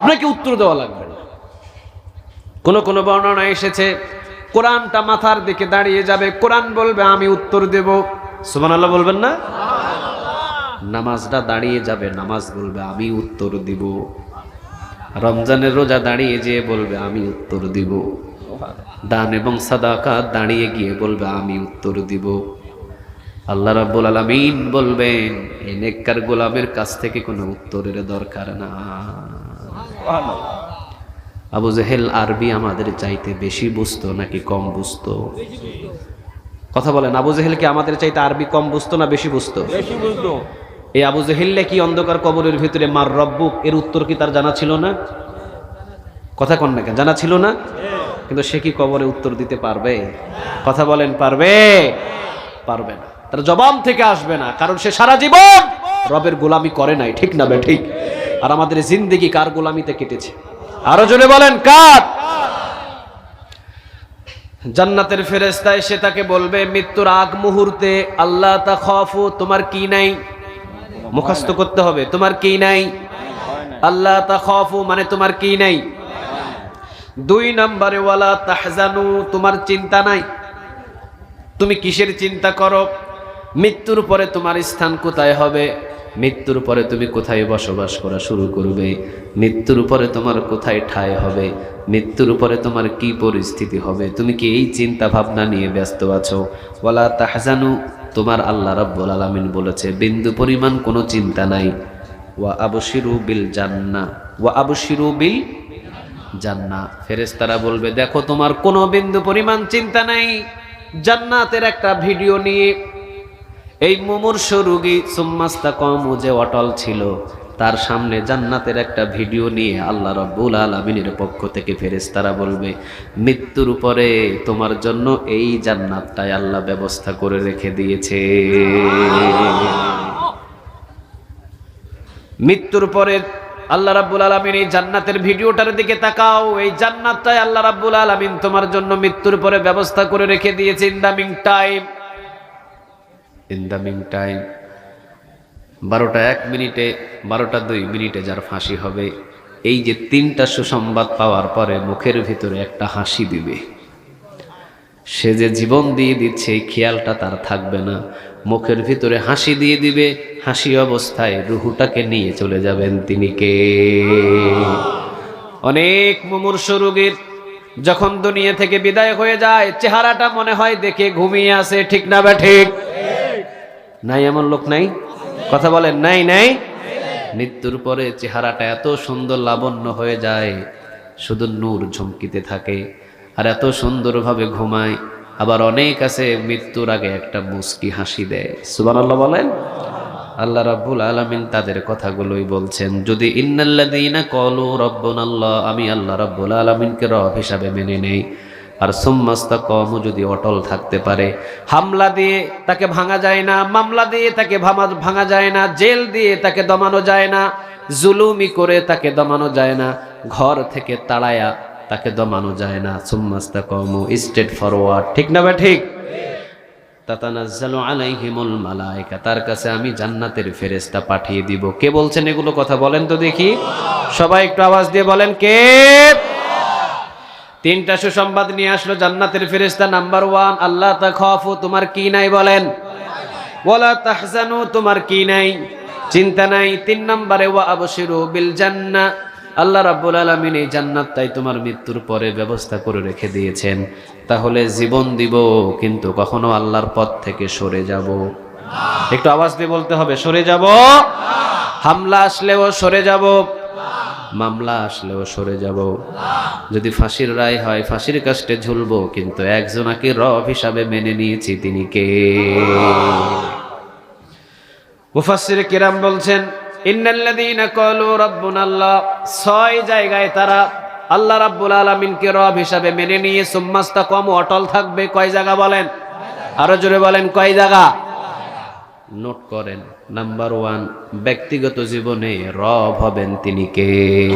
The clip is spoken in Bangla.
আপনাকে উত্তর দেওয়া লাগবে। না কোন কোন বর্ণনা এসেছে, কোরআনটা মাথার দিকে দাঁড়িয়ে যাবে, কোরআন বলবে, আমি উত্তর দেব। সুমান আল্লাহ বলবেন না? নামাজটা দাঁড়িয়ে যাবে, নামাজ বলবে, আমি উত্তর দিব। রমজানের রোজা দাঁড়িয়ে যেয়ে বলবে, আমি উত্তর দিব। দান এবং সাদাকা দাঁড়িয়ে গিয়ে বলবে, আমি উত্তর দিব। আল্লাহ রাব্বুল আলামিন বলবেন এই নেককার গোলামের কাছ থেকে কোনো উত্তরের দরকার না। আবু জেহেল আরবি আমাদের চাইতে বেশি বুঝতো নাকি কম বুঝতো? কথা বলেন আবু জেহেল কি আমাদের চাইতে আরবি কম বুঝতো না বেশি বুঝতো? বেশি বুঝতো। এই আবু জেহেল্লে কি অন্ধকার কবরের ভিতরে মার রব্বুক এর উত্তর কি তার জানা ছিল না? কথা কন না কেন জানা ছিল না? কিন্তু সে কি কবরে উত্তর দিতে পারবে? কথা বলেন পারবে? পারবে না। তার জবাব থেকে আসবে না কারণ সে সারা জীবন রবের গোলামি করে নাই ঠিক না বে ঠিক? আর আমাদের জিন্দেগি কার গোলামিতে কেটেছে? আরও জোরে বলেন, কার? জান্নাতের ফেরেস্তা এসে তাকে বলবে, মৃত্যুর আগ মুহূর্তে আল্লাহ তা খফু, তোমার কি নাই? মুখস্থ করতে হবে, তোমার কি নাই? আল্লাহ তা খফু মানে তোমার কি নাই? দুই নম্বরে, ওয়ালা তাহজানু, তোমার চিন্তা নাই। তুমি কিসের চিন্তা করো? মৃত্যুর পরে তোমার স্থান কোথায় হবে? মৃত্যুর পরে তুমি কোথায় বসবাস করা শুরু করবে? মৃত্যুর পরে তোমার কোথায় ঠাঁই হবে? মৃত্যুর পরে তোমার কি পরিস্থিতি হবে? তুমি কি এই চিন্তা ভাবনা নিয়ে ব্যস্ত আছো? ওয়ালা তাহজানু, তোমার আল্লাহ রাব্বুল আলামিন বলেছে, বিন্দু পরিমাণ কোনো চিন্তা নাই। ওয়া আবশিরু বিল জান্না, ওয়া আবশিরু বিল জান্না। ফেরেশতারা বলবে, দেখো তোমার কোনো বিন্দু পরিমাণ চিন্তা নাই। জান্নাতের একটা ভিডিও নিয়ে এই মুমূর্ষ রুগী সুম্মাস্তা কম যে অটল ছিল, তার সামনে জান্নাতের একটা ভিডিও নিয়ে আল্লাহ রব্বুল আলমিনের পক্ষ থেকে ফেরেশতারা বলবে, মৃত্যুর উপরে তোমার জন্য এই জান্নাতটাই আল্লাহ ব্যবস্থা করে রেখে দিয়েছে। মৃত্যুর পরে আল্লাহ রাব্বুল আলমিন এই জান্নাতের ভিডিওটার দিকে তাকাও, এই জান্নাতটাই আল্লাহ রাব্বুল আলমিন তোমার জন্য মৃত্যুর পরে ব্যবস্থা করে রেখে দিয়েছে in the meantime in the meantime বারোটা এক মিনিটে, বারোটা দুই মিনিটে যার ফাঁসি হবে, এই যে তিনটা সুসংবাদ পাওয়ার পরে মুখের ভিতরে একটা হাসি দিবে। সে যে জীবন দিয়ে দিচ্ছে, এই খেয়ালটা তার থাকবে না। মুখের ভিতরে হাসি দিয়ে দিবে, হাসি অবস্থায় রুহুটাকে নিয়ে চলে যাবেন তিনি কে? অনেক মুমূর্ষ রোগীর যখন দুনিয়া থেকে বিদায় হয়ে যায়, চেহারাটা মনে হয় দেখে ঘুমিয়ে আসে ঠিক না বা ঠিক? নাই এমন লোক নাই? কথা বলেন, নাই নাই? মৃত্যুর পরে চেহারাটা এত সুন্দর লাবণ্য হয়ে যায়, শুধু নূর ঝুমকিতে থাকে, আর এত সুন্দরভাবে ঘুমায়, আবার অনেক আছে মৃত্যুর আগে একটা মুস্কি হাসি দেয়। সুবহানাল্লাহ বলেন, আল্লাহ রাব্বুল আলামিন তাদের কথাগুলোই বলছেন, যদি ইন্নাল্লাযীনা ক্বালু আল্লাহ আমি আল্লাহ রাব্বুল আলামিনকে রব হিসাবে মেনে নেই আর সুম্মাস্তা কম যদি অটল থাকতে পারে, হামলা দিয়ে তাকে ভাঙা যায় না, মামলা দিয়ে তাকে ভাঙা- যায় না, জেল দিয়ে তাকে দমানো যায় না, জুলুমি করে তাকে দমানো যায় না, ঘর থেকে তাড়ায়া তাকে দমানো যায় না সুম্মাস্তা কম স্টেট ফরওয়ার্ড। ঠিক না বা ঠিক? তার কাছে আমি জান্নাতের ফেরেশতা পাঠিয়ে দিব। কে বলছেন এগুলো কথা বলেন তো দেখি। সবাই একটু আওয়াজ দিয়ে বলেন কে? তিনটা সুসংবাদ নিয়ে আসলো জান্নাতের ফেরেশতা নাম্বার ওয়ান, আল্লাহ তাখাফু তোমার কি নাই বলেন? ওয়ালা তাহজানু, তোমার কি নাই? চিন্তা নাই। তিন নম্বরে, ওয়া আবশিরু বিল জান্না, আল্লাহ রাব্বুল আলামিন এই জান্নাত তাই তোমার মৃত্যুর পরে ব্যবস্থা করে রেখে দিয়েছেন। তাহলে জীবন দিব, কিন্তু কখনো আল্লাহর পথ থেকে সরে যাব। একটু আওয়াজ দিয়ে বলতে হবে, সরে যাব? হামলা আসলেও সরে যাব। মামলা আসলেও সরে যাব। যদি ফাঁসির রায় হয়, ফাঁসির কাষ্টে ঝুলবো, কিন্তু একজনাকে রব হিসাবে মেনে নিয়েছি তিনি কে? মুফাসসির কিরাম বলছেন ছয় জায়গায় তারা আল্লাহ হিসাবে মেনে নিয়ে কম অটল থাকবে। বলেন? আরও জোরে বলেন, কয় জায়গা? নোট করেন। নাম্বার ওয়ান ব্যক্তিগত জীবনে রব হবেন তিনি কে?